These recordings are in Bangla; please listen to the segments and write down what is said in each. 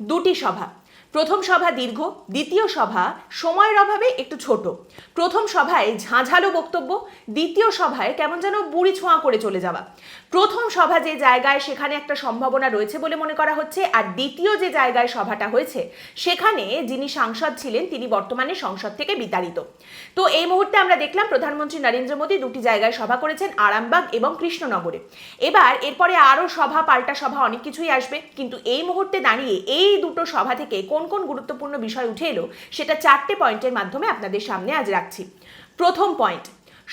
দুটি সভা। প্রথম সভা দীর্ঘ, দ্বিতীয় সভা সময়ের অভাবে একটু ছোট। প্রথম সভায় ঝাঁঝালো বক্তব্য, দ্বিতীয় সভায় কেমন যেন বুড়ি ছোঁয়া করে চলে যাওয়া। প্রথম সভা যে জায়গায় সেখানে একটা সম্ভাবনা রয়েছে বলে মনে করা হচ্ছে, আর দ্বিতীয় যে জায়গায় সভাটা হয়েছে, সেখানে যিনি সাংসদ ছিলেন তিনি বর্তমানে সংসদ থেকে বিতাড়িত। তো এই মুহূর্তে আমরা দেখলাম প্রধানমন্ত্রী নরেন্দ্র মোদী দুটি জায়গায় সভা করেছেন, আরামবাগ এবং কৃষ্ণনগরে। এবার এরপরে আরও সভা, পাল্টা সভা অনেক কিছুই আসবে, কিন্তু এই মুহূর্তে দাঁড়িয়ে এই দুটো সভা থেকে কোন কোন কোন গুরুত্বপূর্ণ বিষয় উঠে এলো সেটা চারটে পয়েন্টের মাধ্যমে আপনাদের সামনে আজ রাখছি। প্রথম পয়েন্ট,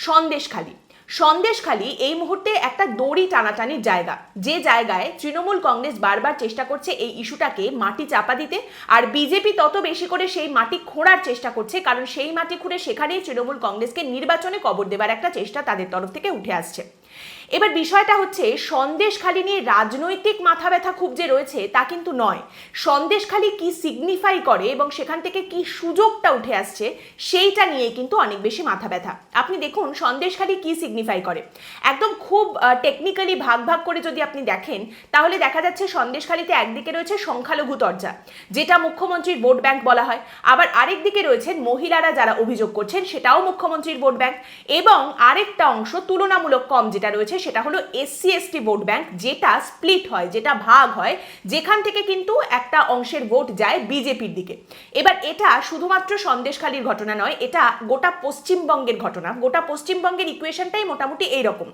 সন্দেশখালী। সন্দেশখালী এই মুহূর্তে একটা দড়ি টানাটানির জায়গা। যে জায়গায় তৃণমূল কংগ্রেস বারবার চেষ্টা করছে এই ইস্যুটাকে মাটি চাপা দিতে, আর বিজেপি তত বেশি করে সেই মাটি খোঁড়ার চেষ্টা করছে, কারণ সেই মাটি খুঁড়ে সেখানেই তৃণমূল কংগ্রেসকে নির্বাচনে কবর দেবার একটা চেষ্টা তাদের তরফ থেকে উঠে আসছে। এবার বিষয়টা হচ্ছে, সন্দেশখালী নিয়ে রাজনৈতিক মাথা ব্যথা খুব যে রয়েছে তা কিন্তু নয়। সন্দেশখালী কি সিগনিফাই করে এবং সেখান থেকে কি সুযোগটা উঠে আসছে, সেইটা নিয়ে কিন্তু অনেক বেশি মাথা ব্যথা আপনি দেখুন, সন্দেশখালী কি সিগনিফাই করে? একদম খুব টেকনিক্যালি ভাগ ভাগ করে যদি আপনি দেখেন, তাহলে দেখা যাচ্ছে সন্দেশখালীতে একদিকে রয়েছে সংখ্যালঘু দরজা যেটা মুখ্যমন্ত্রীর ভোট ব্যাংক বলা হয়। আবার আরেক দিকে রয়েছেন মহিলারা যারা অভিযোগ করছেন, সেটাও মুখ্যমন্ত্রীর ভোট ব্যাংক। এবং আরেকটা অংশ তুলনামূলক কম যেটা রয়েছে সেটা হলো এসসি এসটি ভোট ব্যাংক যেটা স্প্লিট হয়, যেটা ভাগ হয়, যেখান থেকে কিন্তু একটা অংশের ভোট যায় বিজেপির দিকে। এবার এটা শুধুমাত্র সন্দেশখালীর ঘটনা নয়, এটা গোটা পশ্চিমবঙ্গের ঘটনা। গোটা পশ্চিমবঙ্গের ইকুয়েশনটাই মোটামুটি এইরকম।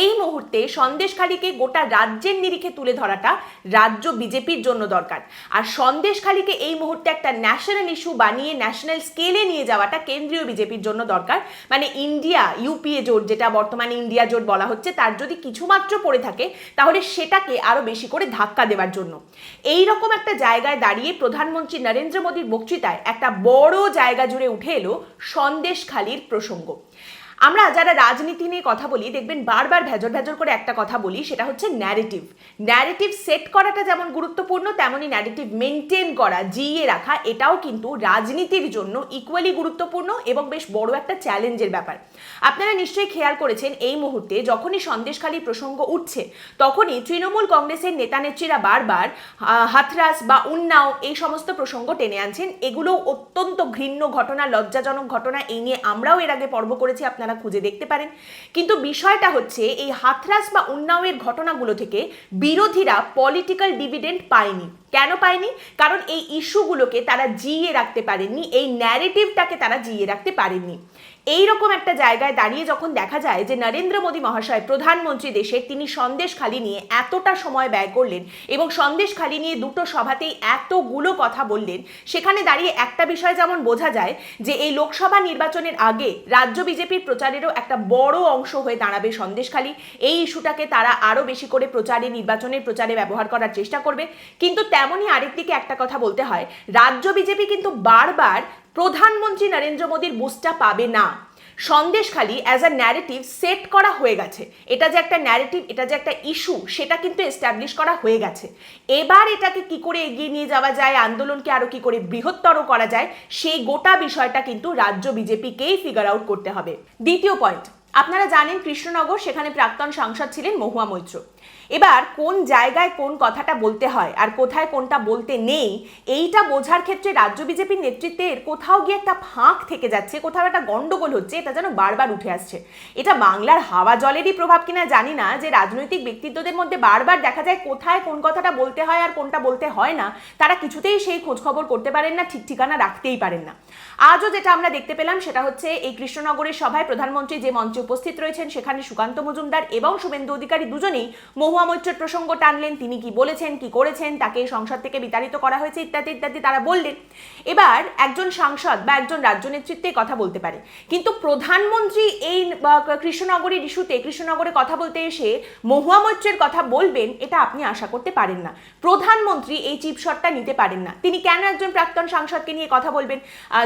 এই মুহূর্তে সন্দেশখালীকে গোটা রাজ্যের নিরিখে তুলে ধরাটা রাজ্য বিজেপির জন্য দরকার। আর সন্দেশখালীকে এই মুহূর্তে একটা ন্যাশনাল ইস্যু বানিয়ে ন্যাশনাল স্কেলে নিয়ে যাওয়াটা কেন্দ্রীয় বিজেপির জন্য দরকার। মানে ইন্ডিয়া ইউপিএ জোট, যেটা বর্তমানে ইন্ডিয়া জোট বলা হচ্ছে তার যদি কিছুমাত্র পড়ে থাকে, তাহলে সেটাকে আরও বেশি করে ধাক্কা দেওয়ার জন্য। এই রকম একটা জায়গায় দাঁড়িয়ে প্রধানমন্ত্রী নরেন্দ্র মোদীর বক্তৃতায় একটা বড় জায়গা জুড়ে উঠে এলো সন্দেশখালির প্রসঙ্গ। আমরা যারা রাজনীতি নিয়ে কথা বলি, দেখবেন বারবার ভেজর ভেজর করে একটা কথা বলি, সেটা হচ্ছে ন্যারেটিভ ন্যারেটিভ সেট করাটা যেমন গুরুত্বপূর্ণ, তেমনই ন্যারেটিভ মেনটেন করা জিয়ে রাখা, এটাও কিন্তু রাজনীতির জন্য ইকুয়ালি গুরুত্বপূর্ণ এবং বেশ বড় একটা চ্যালেঞ্জের ব্যাপার। আপনারা নিশ্চয়ই খেয়াল করেছেন, এই মুহূর্তে যখনই সন্দেশখালী প্রসঙ্গ উঠছে, তখনই তৃণমূল কংগ্রেসের নেতানেত্রীরা বারবার হাথরাস বা উন্নাও এই সমস্ত প্রসঙ্গ টেনে আনছেন। এগুলো অত্যন্ত ঘৃণ্য ঘটনা, লজ্জাজনক ঘটনা, এই নিয়ে আমরাও এর আগে পর্ব করেছি আপনারা খুঁজে দেখতে পারেন। কিন্তু বিষয়টা হচ্ছে, এই হাথরাস বা উন্নাওয়ের ঘটনাগুলো থেকে বিরোধীরা পলিটিক্যাল ডিভিডেন্ড পায়নি। কেন পায়নি? কারণ এই ইস্যুগুলোকে তারা জিয়ে রাখতে পারেননি, এই ন্যারেটিভটাকে তারা জিয়ে রাখতে পারেননি। এই রকম একটা জায়গায় দাঁড়িয়ে যখন দেখা যায় যে নরেন্দ্র মোদী মহাশয় প্রধানমন্ত্রী দেশের তিনি সন্দেশখালি নিয়ে এতটা সময় ব্যয় করলেন এবং সন্দেশখালি নিয়ে দুটো সভাতেই এতগুলো কথা বললেন, সেখানে দাঁড়িয়ে একটা বিষয় যেমন বোঝা যায় যে এই লোকসভা নির্বাচনের আগে রাজ্য বিজেপির প্রচারেরও একটা বড় অংশ হয়ে দাঁড়াবে সন্দেশখালি এই ইস্যুটাকে তারা আরও বেশি করে প্রচারে, নির্বাচনের প্রচারে ব্যবহার করার চেষ্টা করবে। কিন্তু তেমনই আরেকদিকে একটা কথা বলতে হয়, রাজ্য বিজেপি কিন্তু বারবার প্রধানমন্ত্রী নরেন্দ্র মোদীর বুস্টা পাবে না। Sandeshkhali as a narrative set করা হয়ে গেছে। এটা যে একটা ন্যারেটিভ এটা যে একটা ইস্যু সেটা কিন্তু এস্টাবলিশ করা হয়ে গেছে। এবার এটাকে কি করে এগিয়ে নিয়ে যাওয়া যায়, আন্দোলনকে আরও কি করে বৃহত্তর করা যায়, সেই গোটা বিষয়টা কিন্তু রাজ্য বিজেপিকেই ফিগার আউট করতে হবে। দ্বিতীয় পয়েন্ট আপনারা জানেন কৃষ্ণনগর, সেখানে প্রাক্তন সাংসদ ছিলেন মহুয়া মৈত্র। এবার কোন জায়গায় কোন কথাটা বলতে হয় আর কোথায় কোনটা বলতে নেই, এইটা বোঝার ক্ষেত্রে রাজ্য বিজেপির নেতৃত্বের কোথাও গিয়ে একটা ফাঁক থেকে যাচ্ছে, কোথাও একটা গন্ডগোল হচ্ছে, এটা যেন বারবার উঠে আসছে। এটা বাংলার হাওয়া জলেরই প্রভাব কিনা জানি না, যে রাজনৈতিক ব্যক্তিত্বদের মধ্যে বারবার দেখা যায় কোথায় কোন কথাটা বলতে হয় আর কোনটা বলতে হয় না, তারা কিছুতেই সেই খোঁজ খবর করতে পারেন না, ঠিক ঠিকানা রাখতেই পারেন না। আজও যেটা আমরা দেখতে পেলাম সেটা হচ্ছে এই কৃষ্ণনগরের সভায় প্রধানমন্ত্রী যে মঞ্চে উপস্থিত রয়েছেন, সেখানে সুকান্ত মজুমদার এবং শুভেন্দু অধিকারী দুজনেই মহুয়া মৈত্রের প্রসঙ্গ টানলেন, তিনি কি বলেছেন, কি করেছেন, তাকে সংসদ থেকে বিতাড়িত করা হয়েছে, ইত্যাদি ইত্যাদি তারা বললেন। এবার একজন সাংসদ বা একজন রাজ্য নেতৃত্বে কথা বলতে পারে। কিন্তু প্রধানমন্ত্রী এই কৃষ্ণনগরের ইস্যুতে, কৃষ্ণনগরে কথা বলতে এসে মহুয়া মৈত্রের কথা বলবেন, এটা আপনি আশা করতে পারেন না। প্রধানমন্ত্রী এই চিপশটটা নিতে পারেন না। তিনি কেন একজন প্রাক্তন সাংসদকে নিয়ে কথা বলবেন?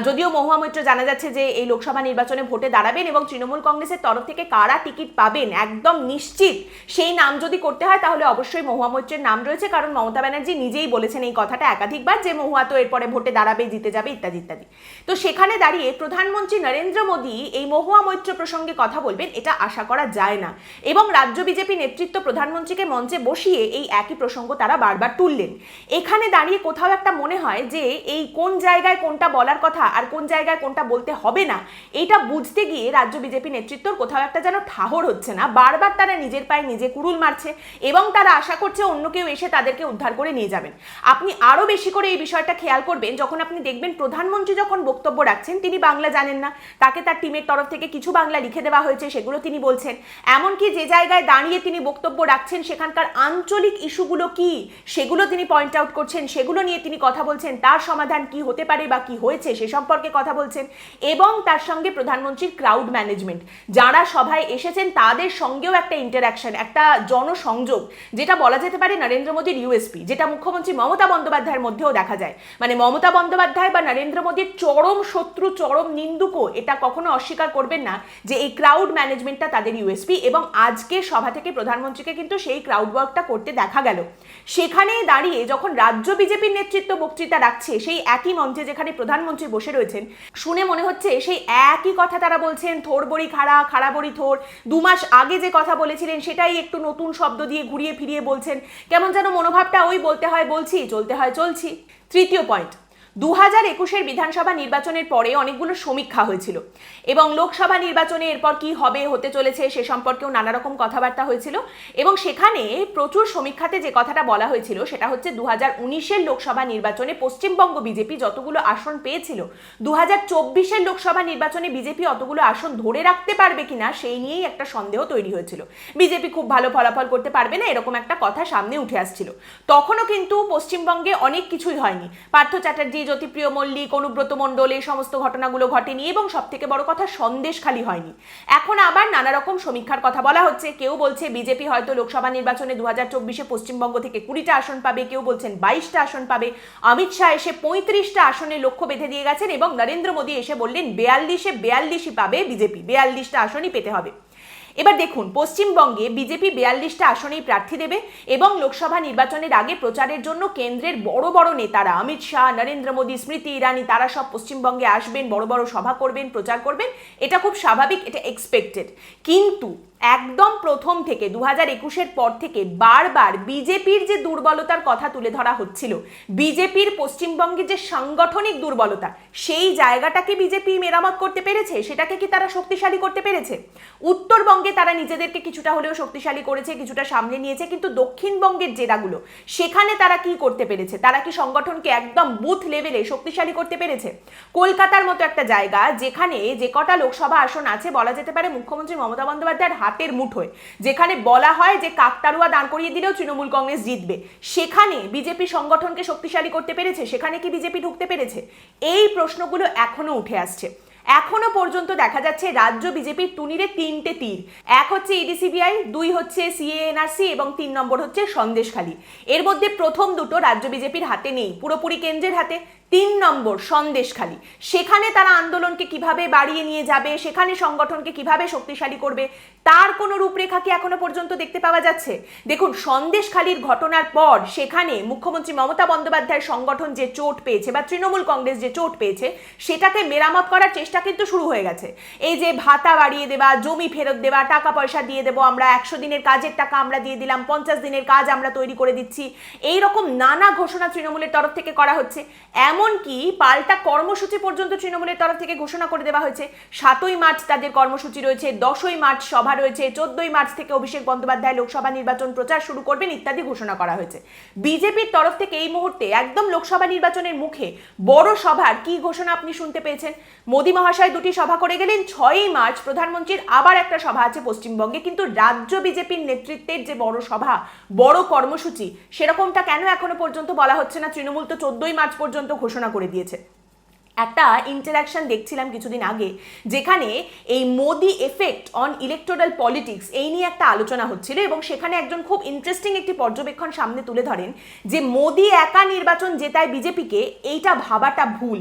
যদিও মহুয়া মৈত্র জানা যাচ্ছে যে এই লোকসভা নির্বাচনে ভোটে দাঁড়াবেন এবং তৃণমূল কংগ্রেসের তরফ থেকে কারা টিকিট পাবেন, একদম নিশ্চিত সেই নাম যদি করতে করতে হয়, তাহলে অবশ্যই মহুয়া মৈত্রের নাম রয়েছে। কারণ মমতা ব্যানার্জি নিজেই বলেছেন এই কথাটা একাধিকবার যে মহুয়া তো এরপরে ভোটে দাঁড়াবে, জিতে যাবে, ইত্যাদি ইত্যাদি। তো সেখানে দাঁড়িয়ে প্রধানমন্ত্রী নরেন্দ্র মোদী এই মহুয়া মৈত্র প্রসঙ্গে কথা বলবেন, এটা আশা করা যায় না। এবং রাজ্য বিজেপি নেতৃত্ব প্রধানমন্ত্রীকে মঞ্চে বসিয়ে এই একই প্রসঙ্গ তারা বারবার তুললেন। এখানে দাঁড়িয়ে কোথাও একটা মনে হয় যে, এই কোন জায়গায় কোনটা বলার কথা আর কোন জায়গায় কোনটা বলতে হবে না, এটা বুঝতে গিয়ে রাজ্য বিজেপি নেতৃত্বর কোথাও একটা যেন ঠাহর হচ্ছে না। বারবার তারা নিজের পায়ে নিজে কুড়ুল মারছে। এবং তারা আশা করছে অন্য কেউ এসে তাদেরকে উদ্ধার করে নিয়ে যাবেন। আপনি আরও বেশি করে এই বিষয়টা খেয়াল করবেন, যখন আপনি দেখবেন প্রধানমন্ত্রী যখন বক্তব্য রাখছেন, তিনি বাংলা জানেন না। তাকে তার টিমের তরফ থেকে কিছু বাংলা লিখে দেওয়া হয়েছে, সেগুলো তিনি বলছেন। এমনকি যে জায়গায় দাঁড়িয়ে তিনি বক্তব্য রাখছেন, সেখানকার আঞ্চলিক ইস্যুগুলো কি, সেগুলো তিনি পয়েন্ট আউট করছেন, সেগুলো নিয়ে তিনি কথা বলছেন, তার সমাধান কি হতে পারে বা কি হয়েছে, সে সম্পর্কে কথা বলছেন। এবং তার সঙ্গে প্রধানমন্ত্রীর ক্রাউড ম্যানেজমেন্ট যারা সভায় এসেছেন, তাদের সঙ্গেও একটা ইন্টারাকশন একটা জনসংযোগ যেটা বলা যেতে পারে নরেন্দ্র মোদীর ইউএসপি যেটা মুখ্যমন্ত্রী মমতা বন্দ্যোপাধ্যায়ের মধ্যেও দেখা যায়। মানে মমতা বন্দ্যোপাধ্যায় বা নরেন্দ্র মোদীর চরম শত্রু, চরম নিন্দুকও এটা কখনো অস্বীকার করবেন না যে এই ক্রাউড ম্যানেজমেন্টটা তাদের ইউএসপি এবং আজকে সভা থেকে প্রধানমন্ত্রীকে কিন্তু সেই ক্রাউড ওয়ার্কটা করতে দেখা গেল। সেখানে দাঁড়িয়ে যখন রাজ্য বিজেপির নেতৃত্ব বক্তৃতা রাখছে, সেই একই মঞ্চে যেখানে প্রধানমন্ত্রী বসে রয়েছেন, শুনে মনে হচ্ছে সেই একই কথা তারা বলছেন, থোর বড়ি খাড়া খাড়া বড়ি থোর। দু মাস আগে যে কথা বলেছিলেন, সেটাই একটু নতুন শব্দ দিয়ে ঘুরিয়ে ফিরিয়ে বলছেন, কেমন যেন মনোভাবটা ওই বলতে হয়, বলছি, চলতে হয়, চলছি। তৃতীয় পয়েন্ট দু হাজার একুশের বিধানসভা নির্বাচনের পরে অনেকগুলো সমীক্ষা হয়েছিল। এবং লোকসভা নির্বাচনে এরপর কি হবে, হতে চলেছে সে সম্পর্কেও নানা রকম কথাবার্তা হয়েছিল। এবং সেখানে প্রচুর সমীক্ষাতে যে কথাটা বলা হয়েছিল, সেটা হচ্ছে দু হাজার উনিশের লোকসভা নির্বাচনে পশ্চিমবঙ্গ বিজেপি যতগুলো আসন পেয়েছিল দু হাজার চব্বিশের লোকসভা নির্বাচনে বিজেপি অতগুলো আসন ধরে রাখতে পারবে কিনা, সেই নিয়েই একটা সন্দেহ তৈরি হয়েছিল। বিজেপি খুব ভালো ফলাফল করতে পারবে না, এরকম একটা কথা সামনে উঠে আসছিল। তখনও কিন্তু পশ্চিমবঙ্গে অনেক কিছুই হয়নি। পার্থ চ্যাটার্জি জ্যোতিপ্রিয় মল্লিক, অনুব্রত মণ্ডল, এই সমস্ত ঘটনাগুলো ঘটেনি এবং সব থেকে বড় কথা সন্দেশ খালি হয়নি। এখন আবার নানা রকম সমীক্ষার কথা বলা হচ্ছে। কেউ বলছে বিজেপি হয়তো লোকসভা নির্বাচনে দু হাজার চব্বিশে পশ্চিমবঙ্গ থেকে কুড়িটা আসন পাবে, কেউ বলছেন বাইশটা আসন পাবে। অমিত শাহ এসে পঁয়ত্রিশটা আসনের লক্ষ্য বেঁধে দিয়ে গেছেন এবং নরেন্দ্র মোদী এসে বললেন, বেয়াল্লিশে বেয়াল্লিশই পাবে বিজেপি, বেয়াল্লিশটা আসনই পেতে হবে। এবার দেখুন, পশ্চিমবঙ্গে বিজেপি বিয়াল্লিশটা আসনেই প্রার্থী দেবে এবং লোকসভা নির্বাচনের আগে প্রচারের জন্য কেন্দ্রের বড় বড় নেতারা অমিত শাহ, নরেন্দ্র মোদী, স্মৃতি ইরানি, তারা সব পশ্চিমবঙ্গে আসবেন, বড় বড় সভা করবেন, প্রচার করবেন। এটা খুব স্বাভাবিক, এটা এক্সপেক্টেড কিন্তু একদম প্রথম থেকে দু হাজার একুশের পর থেকে বারবার বিজেপির যে দুর্বলতার কথা তুলে ধরা হচ্ছিল, বিজেপির পশ্চিমবঙ্গে যে সাংগঠনিক দুর্বলতা, সেই জায়গাটাকে বিজেপি মেরামত করতে পেরেছে? সেটাকে কি তারা শক্তিশালী করতে পেরেছে? উত্তরবঙ্গে তারা নিজেদেরকে কিছুটা হলেও শক্তিশালী করেছে, কিছুটা সামনে নিয়েছে, কিন্তু দক্ষিণবঙ্গের জেলাগুলো, সেখানে তারা কি করতে পেরেছে? তারা কি সংগঠনকে একদম বুথ লেভেলে শক্তিশালী করতে পেরেছে? কলকাতার মতো একটা জায়গা যেখানে যে কটা লোকসভা আসন আছে, বলা যেতে পারে মুখ্যমন্ত্রী মমতা বন্দ্যোপাধ্যায়ের হাতের মুঠোয়। যেখানে বলা হয় যে কাকতারুয়া দাঁড় করিয়ে দিলেও তৃণমূল কংগ্রেস জিতবে। সেখানে বিজেপি সংগঠনকে শক্তিশালী করতে পেরেছে? সেখানে কি বিজেপি ঢুকতে পেরেছে? এই প্রশ্নগুলো এখনও উঠে আসছে। এখনও পর্যন্ত দেখা যাচ্ছে রাজ্য বিজেপির তুনিরে তিনটে তীর। এক হচ্ছে ইডিসিবিআই দুই হচ্ছে সিএএনআরসি এবং তিন নম্বর হচ্ছে সন্দেশখালী। এর মধ্যে প্রথম দুটো রাজ্য বিজেপির হাতে নেই। পুরোপুরি কেন্দ্রের হাতে। তিন নম্বর সন্দেশখালী। সেখানে তারা আন্দোলনকে কীভাবে বাড়িয়ে নিয়ে যাবে, সেখানে সংগঠনকে কীভাবে শক্তিশালী করবে, তার কোনো রূপরেখা কি এখনও পর্যন্ত দেখতে পাওয়া যাচ্ছে? দেখুন, সন্দেশখালীর ঘটনার পর সেখানে মুখ্যমন্ত্রী মমতা বন্দ্যোপাধ্যায়ের সংগঠন যে চোট পেয়েছে বা তৃণমূল কংগ্রেস যে চোট পেয়েছে, সেটাকে মেরামত করার চেষ্টা কিন্তু শুরু হয়ে গেছে। এই যে ভাতা বাড়িয়ে দেওয়া, জমি ফেরত দেওয়া, টাকা পয়সা দিয়ে দেবো আমরা, একশো দিনের কাজের টাকা আমরা দিয়ে দিলাম, পঞ্চাশ দিনের কাজ আমরা তৈরি করে দিচ্ছি এই রকম নানা ঘোষণা তৃণমূলের তরফ থেকে করা হচ্ছে। এমনকি পাল্টা কর্মসূচি পর্যন্ত তৃণমূলের তরফ থেকে ঘোষণা করে দেওয়া হয়েছে। সাতই মার্চ তাদের কর্মসূচি রয়েছে, দশই মার্চ সভা রয়েছে, চোদ্দই মার্চ থেকে অভিষেক বন্দ্যোপাধ্যায় লোকসভা নির্বাচন প্রচার শুরু করবেন ইত্যাদি ঘোষণা করা হয়েছে। বিজেপির তরফ থেকে এই মুহূর্তে একদম লোকসভা নির্বাচনের মুখে বড় সভার কি ঘোষণা আপনি শুনতে পেয়েছেন? মোদী মহাশয় দুটি সভা করে গেলেন, ছয়ই মার্চ প্রধানমন্ত্রীর আবার একটা সভা আছে পশ্চিমবঙ্গে, কিন্তু রাজ্য বিজেপির নেতৃত্বের যে বড় সভা, বড় কর্মসূচি, সেরকমটা কেন এখনও পর্যন্ত বলা হচ্ছে না? তৃণমূল তো চোদ্দই মার্চ পর্যন্ত ঘোষণা করে দিয়েছে। একটা ইন্টারাকশন দেখছিলাম কিছুদিন আগে, যেখানে এই Modi effect on electoral politics এই নিয়ে একটা আলোচনা হচ্ছিল এবং সেখানে একজন খুব ইন্টারেস্টিং একটি পর্যবেক্ষণ সামনে তুলে ধরেন যে মোদি একা নির্বাচন জেতায় বিজেপিকে এইটা ভাবাটা ভুল।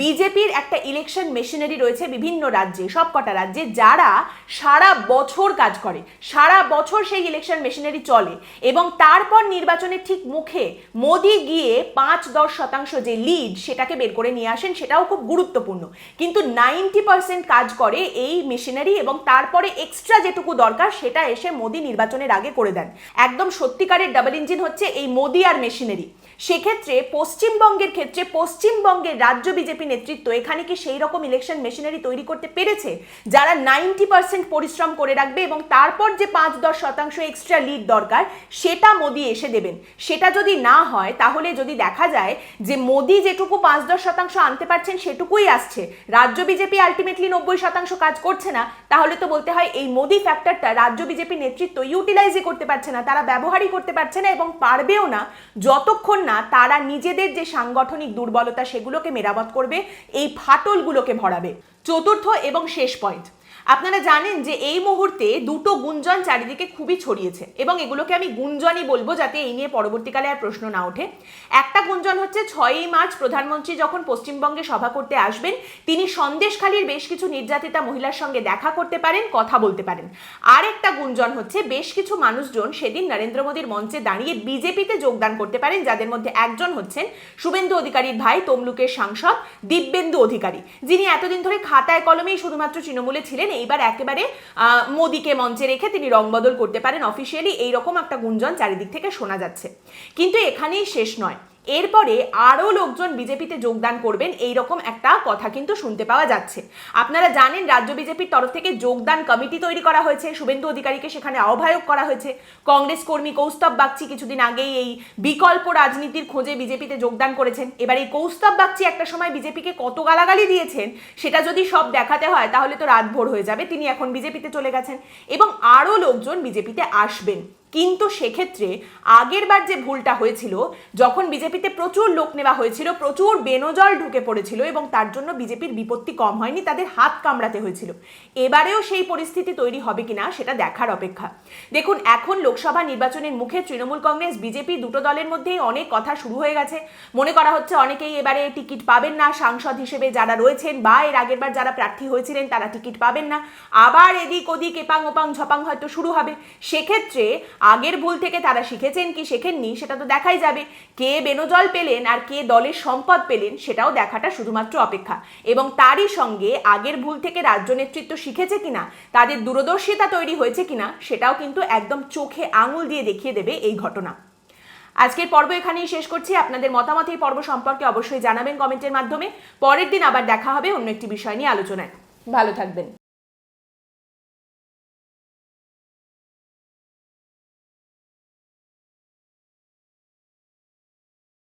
বিজেপির একটা ইলেকশন মেশিনারি রয়েছে বিভিন্ন রাজ্যে, সবকটা রাজ্যে, যারা সারা বছর কাজ করে, সারা বছর সেই ইলেকশন মেশিনারি চলে এবং তারপর নির্বাচনের ঠিক মুখে মোদি গিয়ে পাঁচ দশ শতাংশ যে লিড সেটাকে বের করে নিয়ে আসেন সেটাও খুব গুরুত্বপূর্ণ। কিন্তু নাইনটি পার্সেন্ট কাজ করে এই মেশিনারি এবং তারপরে এক্সট্রা যেটুকু দরকার সেটা এসে মোদি নির্বাচনের আগে করে দেন। একদম সত্যিকারের ডাবল ইঞ্জিন হচ্ছে এই মোদি আর মেশিনারি সেক্ষেত্রে পশ্চিমবঙ্গের ক্ষেত্রে পশ্চিমবঙ্গের রাজ্য বিজেপি নেতৃত্ব এখানে কি সেই রকম ইলেকশন মেশিনারি তৈরি করতে পেরেছে? যারা নাইনটি পার্সেন্ট পরিশ্রম করে রাখবে এবং তারপর যে পাঁচ দশ শতাংশ এক্সট্রা লিড দরকার, সেটা মোদি এসে দেবেন। সেটা যদি না হয়, তাহলে যদি দেখা যায় যে মোদি যেটুকু পাঁচ দশ শতাংশ আনতে পারছেন, সেটুকুই আসছে। রাজ্য বিজেপি আলটিমেটলি নব্বই শতাংশ কাজ করছে না, তাহলে তো বলতে হয় এই মোদি ফ্যাক্টরটা রাজ্য বিজেপি নেতৃত্ব ইউটিলাইজই করতে পারছে না, তারা ব্যবহারই করতে পারছে না এবং পারবেও না। যতক্ষণ না, তারা নিজেদের যে সাংগঠনিক দুর্বলতা সেগুলোকে মেরামত করবে, এই ফাটলগুলোকে ভরাবে। চতুর্থ এবং শেষ পয়েন্ট আপনারা জানেন যে এই মুহূর্তে দুটো গুঞ্জন চারিদিকে খুবই ছড়িয়েছে এবং এগুলোকে আমি গুঞ্জনই বলব যাতে এই নিয়ে পরবর্তীকালে আর প্রশ্ন না ওঠে। একটা গুঞ্জন হচ্ছে ছয়ই মার্চ প্রধানমন্ত্রী যখন পশ্চিমবঙ্গে সভা করতে আসবেন, তিনি সন্দেশখালীর বেশ কিছু নির্যাতিতা মহিলার সঙ্গে দেখা করতে পারেন, কথা বলতে পারেন। আর একটা গুঞ্জন হচ্ছে বেশ কিছু মানুষজন সেদিন নরেন্দ্র মোদীর মঞ্চে দাঁড়িয়ে বিজেপিতে যোগদান করতে পারেন, যাদের মধ্যে একজন হচ্ছেন শুভেন্দু অধিকারীর ভাই তমলুকের সাংসদ দিব্যেন্দু অধিকারী। যিনি এতদিন ধরে খাতায় কলমেই শুধুমাত্র তৃণমূলে ছিলেন এইবার একেবারে মোদীকে মঞ্চে রেখে তিনি রংবদল করতে পারেন অফিসিয়ালি এইরকম একটা গুঞ্জন চারিদিক থেকে শোনা যাচ্ছে। কিন্তু এখানেই শেষ নয়। এরপরে আরও লোকজন বিজেপিতে যোগদান করবেন এই রকম একটা কথা কিন্তু শুনতে পাওয়া যাচ্ছে। আপনারা জানেন রাজ্য বিজেপির তরফ থেকে যোগদান কমিটি তৈরি করা হয়েছে, শুভেন্দু অধিকারীকে সেখানে আহ্বায়ক করা হয়েছে। কংগ্রেস কর্মী কৌস্তব বাগচি কিছুদিন আগেই এই বিকল্প রাজনীতির খোঁজে বিজেপিতে যোগদান করেছেন। এবার এই কৌস্তব বাগচি একটা সময় বিজেপিকে কত গালাগালি দিয়েছেন, সেটা যদি সব দেখাতে হয়, তাহলে তো রাত ভোর হয়ে যাবে। তিনি এখন বিজেপিতে চলে গেছেন এবং আরও লোকজন বিজেপিতে আসবেন। কিন্তু সেক্ষেত্রে আগের বার যে ভুলটা হয়েছিল, যখন বিজেপিতে প্রচুর লোক নেওয়া হয়েছিল, প্রচুর বেনজল ঢুকে পড়েছিল এবং তার জন্য বিজেপির বিপত্তি কম হয়নি, তাদের হাত কামড়াতে হয়েছিল। এবারেও সেই পরিস্থিতি তৈরি হবে কিনা সেটা দেখার অপেক্ষা। দেখুন, এখন লোকসভা নির্বাচনের মুখে তৃণমূল কংগ্রেস, বিজেপি দুটো দলের মধ্যেই অনেক কথা শুরু হয়ে গেছে। মনে করা হচ্ছে অনেকেই এবারে টিকিট পাবেন না, সাংসদ হিসেবে যারা রয়েছেন বা এর আগের বার যারা প্রার্থী হয়েছিলেন তারা টিকিট পাবেন না। আবার এদিক ওদিক এপাং ওপাং ঝপাং হয়তো শুরু হবে। সেক্ষেত্রে আগের ভুল থেকে তারা শিখেছেন কি শেখেননি সেটা তো দেখাই যাবে। কে বেনজল পেলেন আর কে দলের সম্পদ পেলেন সেটাও দেখাটা শুধুমাত্র অপেক্ষা। এবং তারই সঙ্গে আগের ভুল থেকে রাজ্য নেতৃত্ব শিখেছে কিনা, তাদের দূরদর্শিতা তৈরি হয়েছে কিনা, সেটাও কিন্তু একদম চোখে আঙুল দিয়ে দেখিয়ে দেবে এই ঘটনা। আজকের পর্ব এখানেই শেষ করছি। আপনাদের মতামত এই পর্ব সম্পর্কে অবশ্যই জানাবেন কমেন্টের মাধ্যমে। পরের দিন আবার দেখা হবে অন্য একটি বিষয় নিয়ে আলোচনায়। ভালো থাকবেন।